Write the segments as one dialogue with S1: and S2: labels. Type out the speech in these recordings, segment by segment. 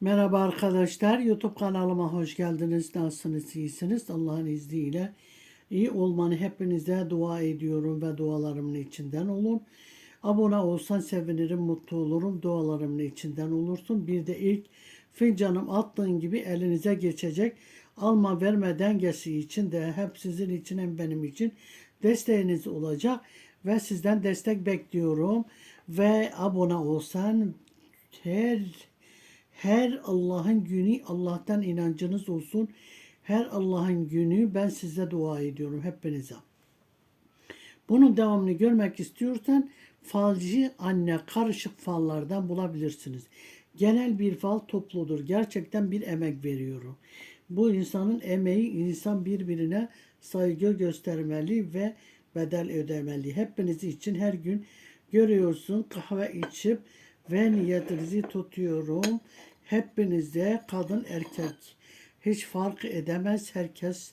S1: Merhaba arkadaşlar. YouTube kanalıma hoş geldiniz. Nasılsınız? İyisiniz? Allah'ın izniyle iyi olmanı hepinize dua ediyorum ve dualarımın içinden olun. Abone olsan sevinirim, mutlu olurum. Dualarımın içinden olursun. Bir de ilk fincanım attığın gibi elinize geçecek. Alma verme dengesi için de hem sizin için hem benim için desteğiniz olacak. Ve sizden destek bekliyorum. Ve abone olsan her her Allah'ın günü Allah'tan inancınız olsun. Her Allah'ın günü ben size dua ediyorum hepinize. Bunun devamını görmek istiyorsan falcı anne karışık fallardan bulabilirsiniz. Genel bir fal topludur. Gerçekten bir emek veriyorum. Bu insanın emeği insan birbirine saygı göstermeli ve bedel ödemeli. Hepiniz için her gün görüyorsun kahve içip ve niyetinizi tutuyorum. Hepinize kadın erkek hiç fark edemez. Herkes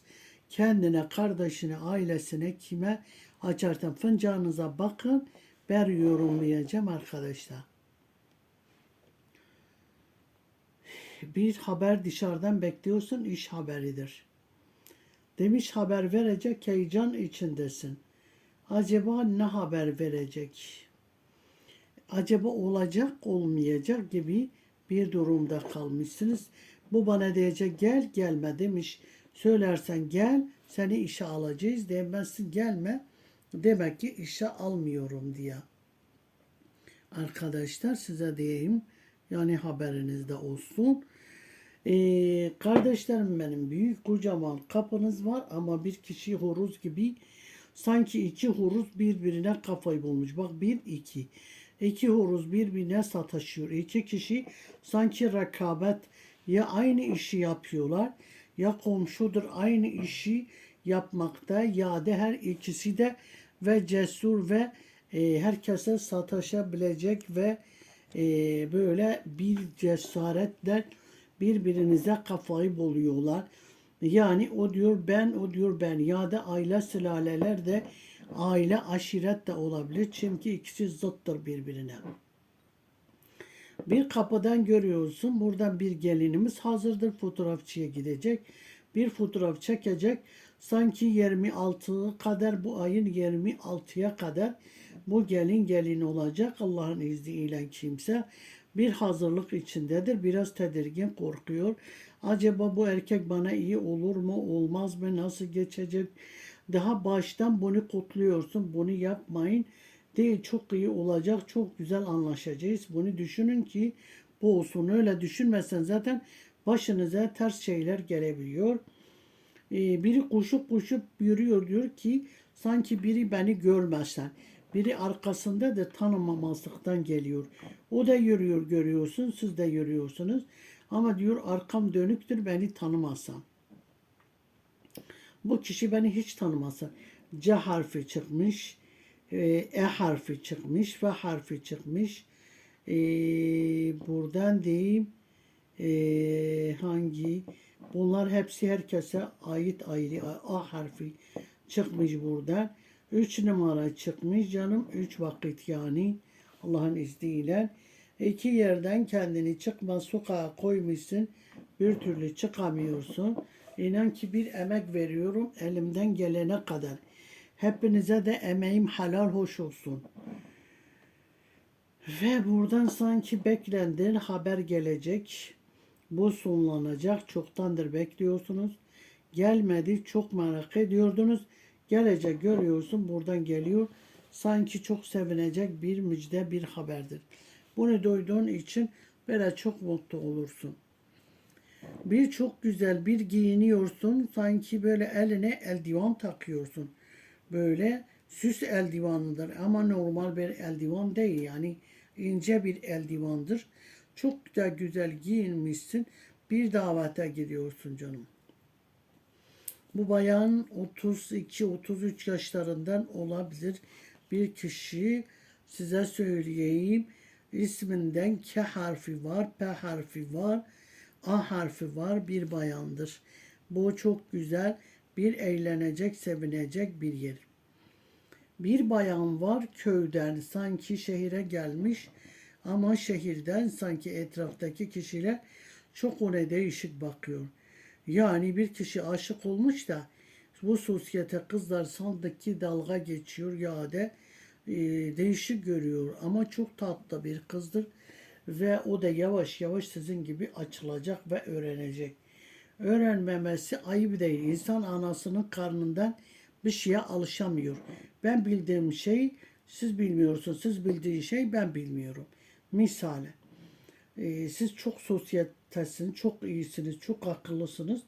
S1: kendine, kardeşine, ailesine, kime açarsan fincanınıza bakın. Ben yorumlayacağım arkadaşlar. Bir haber dışarıdan bekliyorsun, iş haberidir. Demiş haber verecek, heyecan içindesin. Acaba ne haber verecek? Acaba olacak, olmayacak gibi bir durumda kalmışsınız. Bu bana diyecek gel gelme demiş. Söylersen gel seni işe alacağız demezsin gelme. Demek ki işe almıyorum diye. Arkadaşlar size diyeyim yani haberinizde olsun. Ee, kardeşlerim benim büyük kocaman kapınız var ama bir kişi horuz gibi sanki iki horuz birbirine kafayı bulmuş. Bak bir iki. İki horuz birbirine sataşıyor. İki kişi sanki rekabet ya aynı işi yapıyorlar ya komşudur aynı işi yapmakta ya da her ikisi de ve cesur ve e, herkese sataşabilecek ve e, böyle bir cesaretle birbirinize kafayı buluyorlar. Yani o diyor ben, o diyor ben ya da aile sülaleler de aile aşiret de olabilir. Çünkü ikisi zıttır birbirine. Bir kapıdan görüyorsun. Buradan bir gelinimiz hazırdır. Fotoğrafçıya gidecek. Bir fotoğraf çekecek. Sanki 26 kadar bu ayın 26'ya kadar bu gelin gelin olacak. Allah'ın izniyle kimse bir hazırlık içindedir. Biraz tedirgin korkuyor. Acaba bu erkek bana iyi olur mu olmaz mı nasıl geçecek? Daha baştan bunu kutluyorsun. Bunu yapmayın. Değil çok iyi olacak. Çok güzel anlaşacağız. Bunu düşünün ki bu olsun. Öyle düşünmesen zaten başınıza ters şeyler gelebiliyor. Ee, biri koşup koşup yürüyor diyor ki sanki biri beni görmezsen. Biri arkasında da tanımamazlıktan geliyor. O da yürüyor görüyorsun. Siz de yürüyorsunuz. Ama diyor arkam dönüktür beni tanımazsan. Bu kişi beni hiç tanımasa. C harfi çıkmış. E harfi çıkmış. F harfi çıkmış. E, buradan diyeyim e, hangi bunlar hepsi herkese ait ayrı A harfi çıkmış burada. Üç numara çıkmış canım. Üç vakit yani Allah'ın izniyle. iki yerden kendini çıkma sokağa koymuşsun. Bir türlü çıkamıyorsun. İnan ki bir emek veriyorum elimden gelene kadar. Hepinize de emeğim helal hoş olsun. Ve buradan sanki beklendiğin haber gelecek. Bu sonlanacak. Çoktandır bekliyorsunuz. Gelmedi. Çok merak ediyordunuz. Gelecek görüyorsun. Buradan geliyor. Sanki çok sevinecek bir müjde bir haberdir. Bunu duyduğun için böyle çok mutlu olursun. Bir çok güzel bir giyiniyorsun. Sanki böyle eline eldivan takıyorsun. Böyle süs eldivanıdır ama normal bir eldivan değil. Yani ince bir eldivandır. Çok da güzel giyinmişsin. Bir davete gidiyorsun canım. Bu bayan 32-33 yaşlarından olabilir bir kişi size söyleyeyim. İsminden K harfi var, P harfi var, A harfi var bir bayandır. Bu çok güzel bir eğlenecek, sevinecek bir yer. Bir bayan var köyden sanki şehire gelmiş ama şehirden sanki etraftaki kişiler çok ona değişik bakıyor. Yani bir kişi aşık olmuş da bu sosyete kızlar sandık dalga geçiyor ya da e, değişik görüyor ama çok tatlı bir kızdır ve o da yavaş yavaş sizin gibi açılacak ve öğrenecek. Öğrenmemesi ayıp değil. İnsan anasının karnından bir şeye alışamıyor. Ben bildiğim şey siz bilmiyorsunuz. Siz bildiği şey ben bilmiyorum. Misale. Ee, siz çok sosyetesiniz, çok iyisiniz, çok akıllısınız.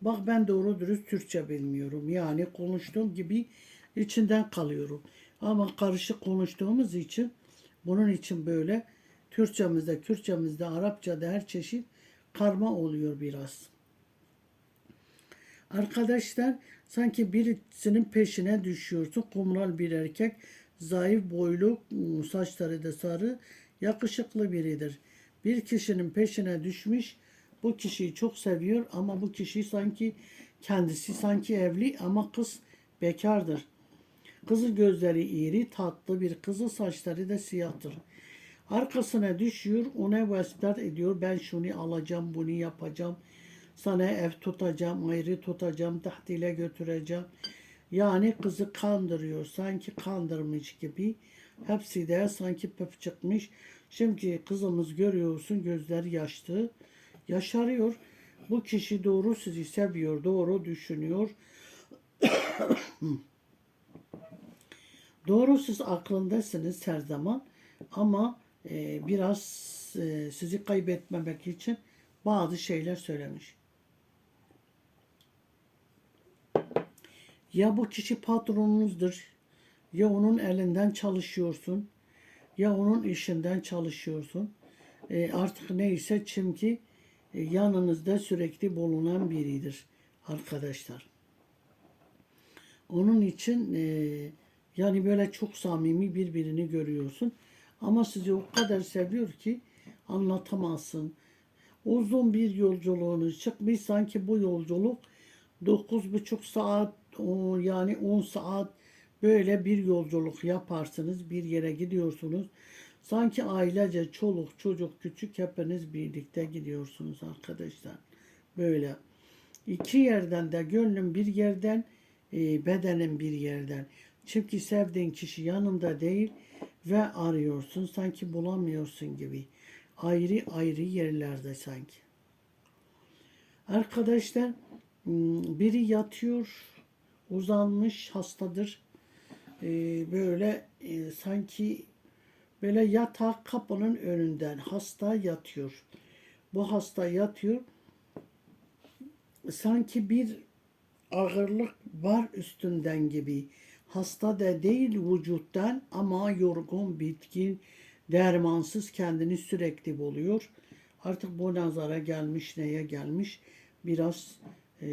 S1: Bak ben doğru dürüst Türkçe bilmiyorum. Yani konuştuğum gibi içinden kalıyorum. Ama karışık konuştuğumuz için bunun için böyle Türkçemizde, Kürtçemizde, Arapçada her çeşit karma oluyor biraz. Arkadaşlar sanki birisinin peşine düşüyorsun. Kumral bir erkek, zayıf boylu, saçları da sarı, yakışıklı biridir. Bir kişinin peşine düşmüş, bu kişiyi çok seviyor ama bu kişi sanki kendisi sanki evli ama kız bekardır. Kızı gözleri iri, tatlı bir kızı saçları da siyahtır. Arkasına düşüyor, ona veslet ediyor. Ben şunu alacağım, bunu yapacağım. Sana ev tutacağım, ayrı tutacağım, tahtile götüreceğim. Yani kızı kandırıyor, sanki kandırmış gibi. Hepsi de sanki pöp çıkmış. Şimdi kızımız görüyorsun gözleri yaşlı, yaşarıyor. Bu kişi doğru sizi seviyor, doğru düşünüyor. Doğru siz aklındasınız her zaman ama e, biraz e, sizi kaybetmemek için bazı şeyler söylemiş. Ya bu kişi patronunuzdur, ya onun elinden çalışıyorsun, ya onun işinden çalışıyorsun. E, artık neyse çünkü e, yanınızda sürekli bulunan biridir arkadaşlar. Onun için e, yani böyle çok samimi birbirini görüyorsun. Ama sizi o kadar seviyor ki anlatamazsın. Uzun bir yolculuğunuz çıkmış. Sanki bu yolculuk 9,5 saat yani 10 saat böyle bir yolculuk yaparsınız. Bir yere gidiyorsunuz. Sanki ailece çoluk çocuk küçük hepiniz birlikte gidiyorsunuz arkadaşlar. Böyle. iki yerden de gönlüm bir yerden e, bedenim bir yerden. Çünkü sevdiğin kişi yanında değil ve arıyorsun sanki bulamıyorsun gibi. Ayrı ayrı yerlerde sanki. Arkadaşlar hmm, biri yatıyor, uzanmış, hastadır. Ee, böyle e, sanki böyle yatak kapının önünden hasta yatıyor. Bu hasta yatıyor. Sanki bir ağırlık var üstünden gibi. Hasta da değil vücuttan ama yorgun, bitkin, dermansız kendini sürekli buluyor. Artık bu nazara gelmiş, neye gelmiş? Biraz e,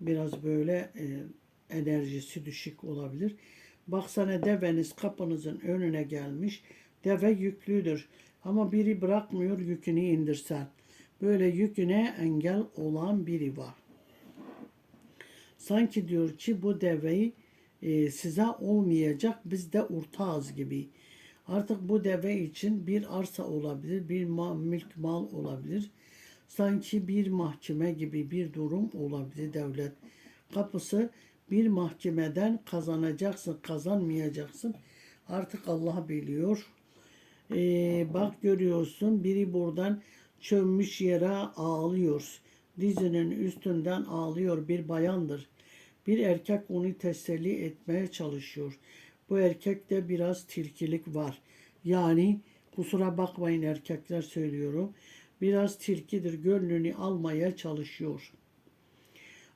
S1: biraz böyle e, enerjisi düşük olabilir. Baksana deveniz kapınızın önüne gelmiş. Deve yüklüdür. Ama biri bırakmıyor yükünü indirsen. Böyle yüküne engel olan biri var. Sanki diyor ki bu deveyi e, size olmayacak biz de ortağız gibi. Artık bu deve için bir arsa olabilir, bir ma mülk mal olabilir. Sanki bir mahkeme gibi bir durum olabilir devlet. Kapısı bir mahkemeden kazanacaksın, kazanmayacaksın. Artık Allah biliyor. Ee, bak görüyorsun biri buradan çömmüş yere ağlıyor. Dizinin üstünden ağlıyor bir bayandır. Bir erkek onu teselli etmeye çalışıyor. Bu erkekte biraz tilkilik var. Yani kusura bakmayın erkekler söylüyorum. Biraz tilkidir gönlünü almaya çalışıyor.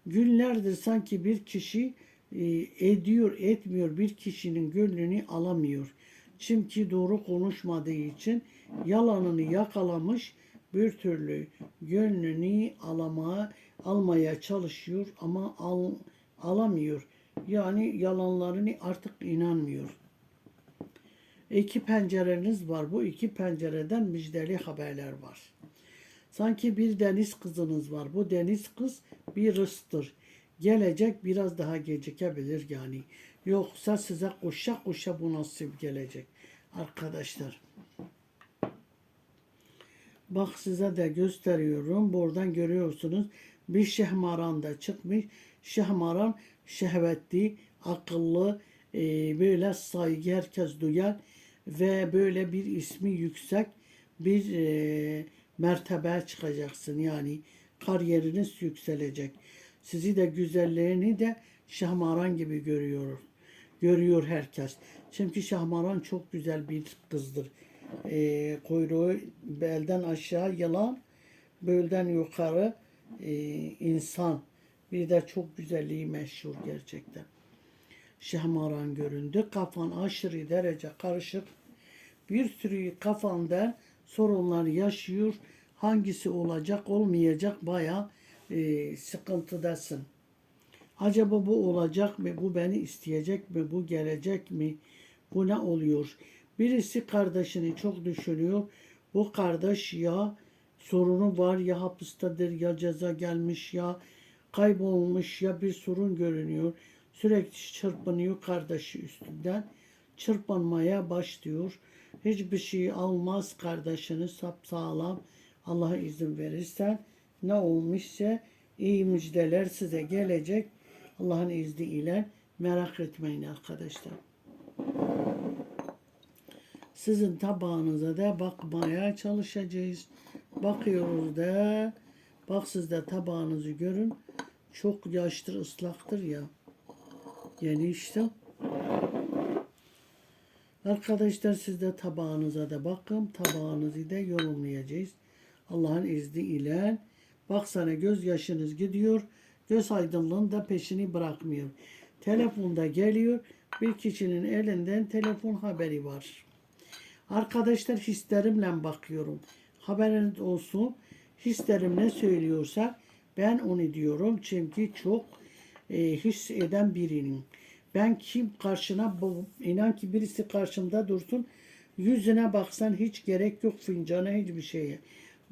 S1: Günlerdir sanki bir kişi e, ediyor etmiyor bir kişinin gönlünü alamıyor. Çünkü doğru konuşmadığı için yalanını yakalamış bir türlü gönlünü alamaya almaya çalışıyor ama al, alamıyor. Yani yalanlarını artık inanmıyor. İki pencereniz var. Bu iki pencereden müjdeli haberler var. Sanki bir deniz kızınız var. Bu deniz kız bir rıstır. Gelecek biraz daha gecikebilir yani. Yoksa size koşa koşa bu nasip gelecek. Arkadaşlar. Bak size de gösteriyorum. Buradan görüyorsunuz. Bir şehmaran da çıkmış. Şehmaran şehvetli, akıllı, e, böyle saygı herkes duyar ve böyle bir ismi yüksek bir e, mertebeye çıkacaksın. Yani kariyeriniz yükselecek. Sizi de güzelliğini de Şahmaran gibi görüyor. Görüyor herkes. Çünkü Şahmaran çok güzel bir kızdır. E, kuyruğu belden aşağı yılan, belden yukarı e, insan. Bir de çok güzelliği meşhur gerçekten. Şahmaran göründü. Kafan aşırı derece karışık. Bir sürü kafanda sorunlar yaşıyor. Hangisi olacak olmayacak baya e, sıkıntıdasın. Acaba bu olacak mı? Bu beni isteyecek mi? Bu gelecek mi? Bu ne oluyor? Birisi kardeşini çok düşünüyor. Bu kardeş ya sorunu var ya hapistedir ya ceza gelmiş ya kaybolmuş ya bir sorun görünüyor. Sürekli çırpınıyor kardeşi üstünden. Çırpınmaya başlıyor. Hiçbir şey almaz kardeşini sapsağlam Allah izin verirse ne olmuşsa iyi müjdeler size gelecek. Allah'ın izniyle merak etmeyin arkadaşlar. Sizin tabağınıza da bakmaya çalışacağız. Bakıyoruz da bak siz de tabağınızı görün. Çok yaştır ıslaktır ya. Yeni işte. Arkadaşlar siz de tabağınıza da bakın. Tabağınızı da yorumlayacağız. Allah'ın izniyle. Baksana gözyaşınız gidiyor. Göz aydınlığın da peşini bırakmıyor. Telefonda geliyor. Bir kişinin elinden telefon haberi var. Arkadaşlar hislerimle bakıyorum. Haberiniz olsun. Hislerim ne söylüyorsa ben onu diyorum. Çünkü çok e, his eden biriyim. Ben kim karşına inan ki birisi karşımda dursun yüzüne baksan hiç gerek yok fincana hiçbir şeye.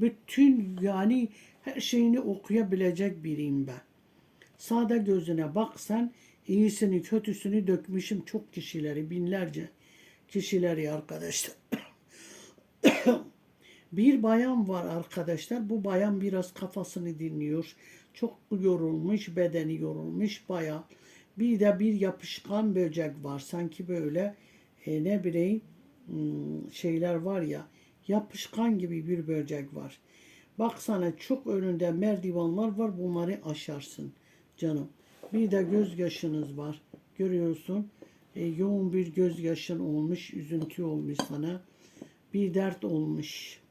S1: Bütün yani her şeyini okuyabilecek biriyim ben. Sağda gözüne baksan iyisini kötüsünü dökmüşüm çok kişileri binlerce kişileri arkadaşlar. Bir bayan var arkadaşlar. Bu bayan biraz kafasını dinliyor. Çok yorulmuş, bedeni yorulmuş bayağı. Bir de bir yapışkan böcek var. Sanki böyle e, ne bileyim hmm, şeyler var ya yapışkan gibi bir böcek var. Baksana çok önünde merdivenler var. Bunları aşarsın canım. Bir de gözyaşınız var. Görüyorsun. E, yoğun bir gözyaşın olmuş. Üzüntü olmuş sana. Bir dert olmuş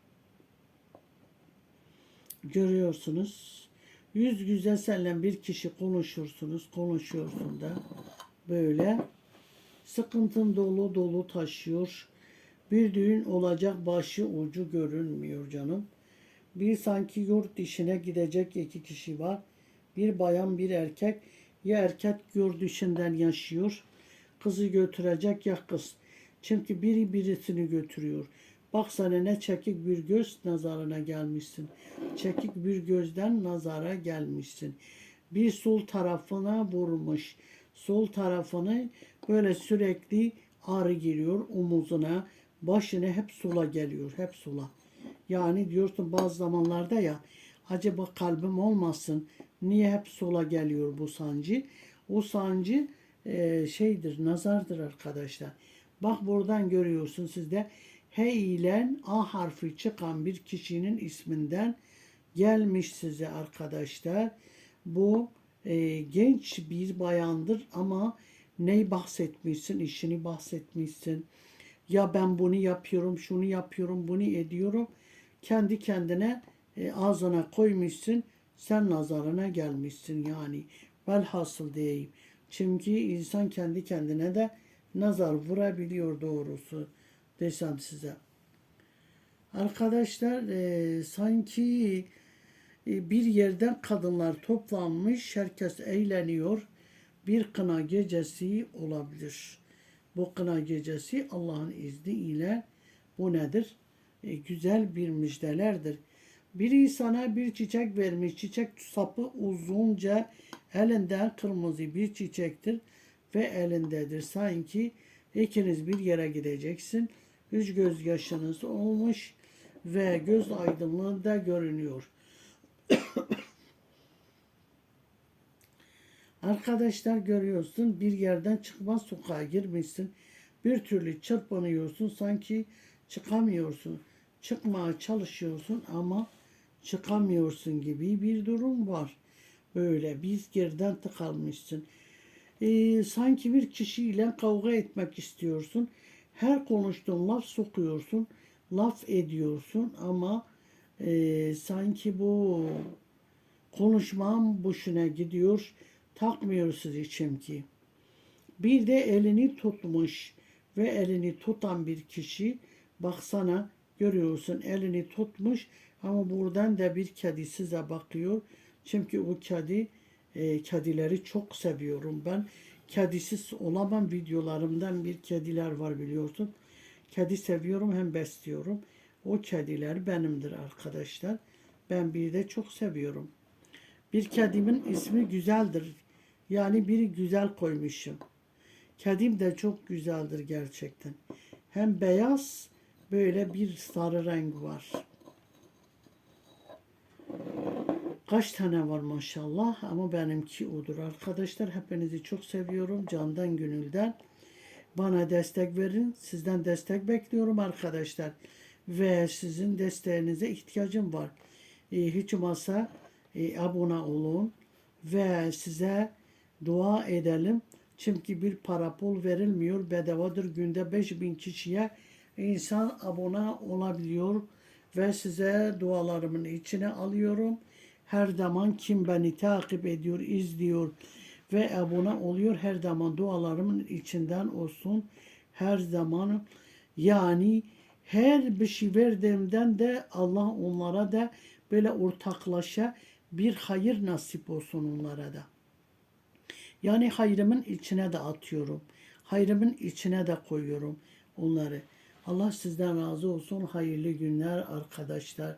S1: görüyorsunuz. Yüz yüze seninle bir kişi konuşursunuz, konuşuyorsun da böyle sıkıntın dolu dolu taşıyor. Bir düğün olacak başı ucu görünmüyor canım. Bir sanki yurt dışına gidecek iki kişi var. Bir bayan bir erkek. Ya erkek yurt dışından yaşıyor. Kızı götürecek ya kız. Çünkü biri birisini götürüyor. Bak sana ne çekik bir göz nazarına gelmişsin. Çekik bir gözden nazara gelmişsin. Bir sol tarafına vurmuş. Sol tarafını böyle sürekli ağrı giriyor omuzuna, başına hep sula geliyor, hep sula. Yani diyorsun bazı zamanlarda ya acaba kalbim olmasın niye hep sola geliyor bu sancı? O sancı e, şeydir, nazardır arkadaşlar. Bak buradan görüyorsun sizde H ile A harfi çıkan bir kişinin isminden gelmiş size arkadaşlar. Bu e, genç bir bayandır ama neyi bahsetmişsin, işini bahsetmişsin. Ya ben bunu yapıyorum, şunu yapıyorum, bunu ediyorum. Kendi kendine e, ağzına koymuşsun, sen nazarına gelmişsin yani. Velhasıl diyeyim. Çünkü insan kendi kendine de nazar vurabiliyor doğrusu desem size. Arkadaşlar e, sanki e, bir yerden kadınlar toplanmış, herkes eğleniyor. Bir kına gecesi olabilir. Bu kına gecesi Allah'ın izniyle bu nedir? E, güzel bir müjdelerdir. Bir insana bir çiçek vermiş. Çiçek sapı uzunca elinde kırmızı bir çiçektir ve elindedir. Sanki ikiniz bir yere gideceksin. Üç göz yaşınız olmuş ve göz aydınlığı da görünüyor. Arkadaşlar görüyorsun bir yerden çıkmaz sokağa girmişsin. Bir türlü çırpınıyorsun sanki çıkamıyorsun. Çıkmaya çalışıyorsun ama çıkamıyorsun gibi bir durum var. Böyle bir yerden tıkalmışsın. Ee, sanki bir kişiyle kavga etmek istiyorsun. Her konuştuğun laf sokuyorsun. Laf ediyorsun ama e, sanki bu konuşmam boşuna gidiyor. Takmıyorsunuz içim ki. Bir de elini tutmuş ve elini tutan bir kişi baksana görüyorsun elini tutmuş ama buradan da bir kedi size bakıyor. Çünkü o kedi e, kedileri çok seviyorum ben. Kedisiz olamam videolarımdan bir kediler var biliyorsun. Kedi seviyorum hem besliyorum. O kediler benimdir arkadaşlar. Ben bir de çok seviyorum. Bir kedimin ismi güzeldir. Yani biri güzel koymuşum. Kedim de çok güzeldir gerçekten. Hem beyaz böyle bir sarı renk var. Kaç tane var maşallah ama benimki odur arkadaşlar. Hepinizi çok seviyorum candan gönülden. Bana destek verin. Sizden destek bekliyorum arkadaşlar. Ve sizin desteğinize ihtiyacım var. E, hiç olmazsa e, abone olun ve size dua edelim. Çünkü bir para pul verilmiyor. Bedavadır. Günde 5000 kişiye insan abone olabiliyor ve size dualarımın içine alıyorum. Her zaman kim beni takip ediyor, izliyor ve abone oluyor her zaman dualarımın içinden olsun. Her zaman yani her bir şey verdiğimden de Allah onlara da böyle ortaklaşa bir hayır nasip olsun onlara da. Yani hayrımın içine de atıyorum. Hayrımın içine de koyuyorum onları. Allah sizden razı olsun. Hayırlı günler arkadaşlar.